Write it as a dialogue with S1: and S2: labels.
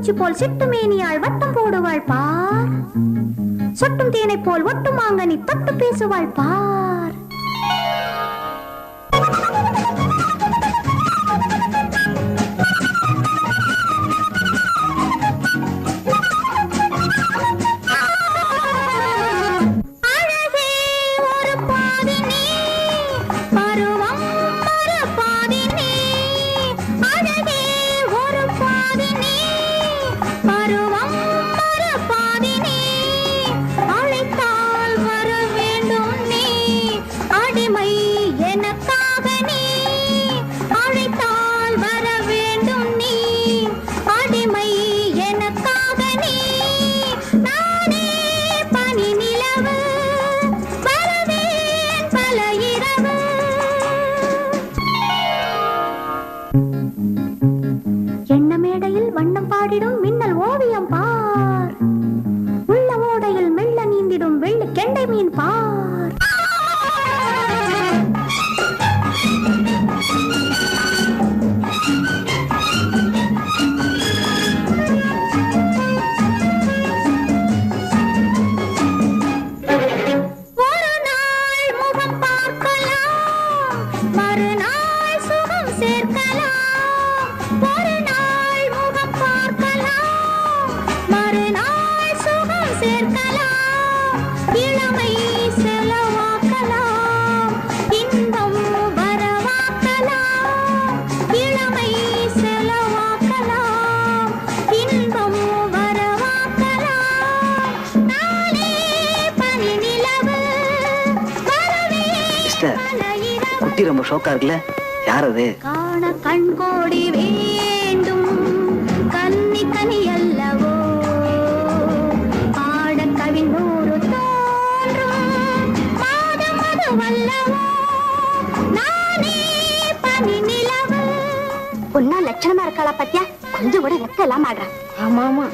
S1: பூச்சி போல் சிட்டு மேனியாள் வட்டம் போடுவாள் பார். சொட்டும் தேனை போல் ஒட்டும் மாங்கனி தொட்டு பேசுவாள் பார். எண்ண மேடையில் வண்ணம் பாடிடும் மின்னல் ஓவியம் பார்.
S2: சிஸ்டர். குட்டி ரொம்ப ஷோக்கா இருக்குல்ல யார் அது
S1: காண கண்கோடி வேண்டும். கன்னி கனி அல்லவோ பாட கவிழ்நூறு தோன்றும். மாதம் அது வல்லவோ நானே பனி நிலவு.
S3: பொண்ணா லட்சணமா இருக்காளா பத்தியா கொஞ்சம் கூட வெக்க இல்லாம ஆடுறா
S1: ஆமா ஆமா